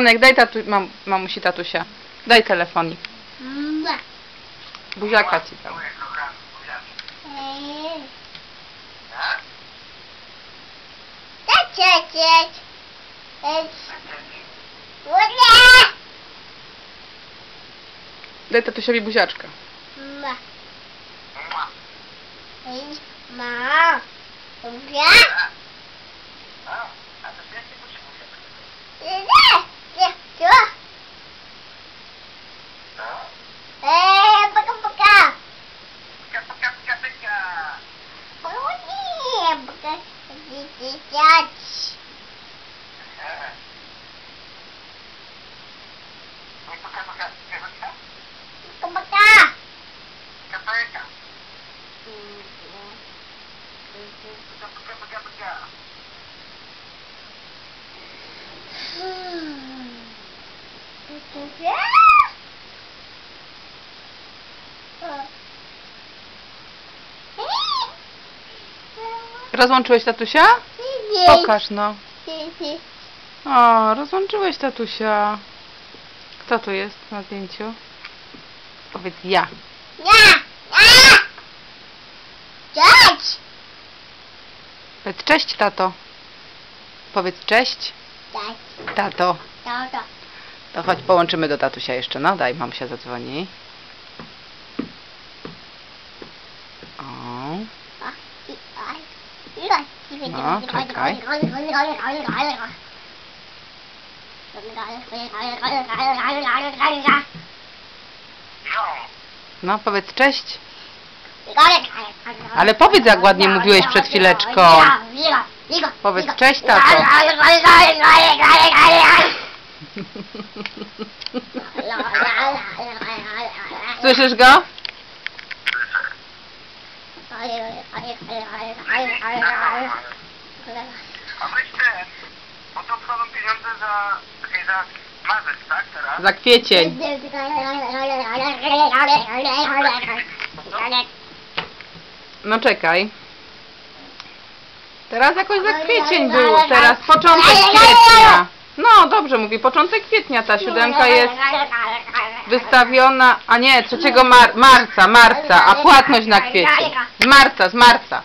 Daj tatu, mam, mamusi tatusia. Daj telefonik. Buziaka ci tam. Daj tatusiowi buziaczka. Ma. Mua. is that? Maka-maka. Mm -hmm. Mm -hmm. Mm-hmm. Rozłączyłeś tatusia? Pokaż no. O, rozłączyłeś tatusia. Kto tu jest na zdjęciu? Powiedz ja. Ja! Ja! Dziać! Powiedz cześć, tato. Powiedz cześć, Tak, tato. to, to. Chodź, połączymy do tatusia jeszcze. No, daj, mamusia zadzwoni. O, No, czekaj. No powiedz cześć. Ale powiedz, jak ładnie mówiłeś przed chwileczką. Powiedz cześć, tato. Słyszysz go? Weź ten, bo to wchodzą pieniądze za, czekaj, tak? Za kwiecień. No czekaj. Teraz jakoś za kwiecień był. Teraz początek kwietnia. No dobrze mówi, początek kwietnia ta siódemka jest wystawiona, a nie, 3 mar marca, marca, a płatność na kwiecień. Z marca, z marca.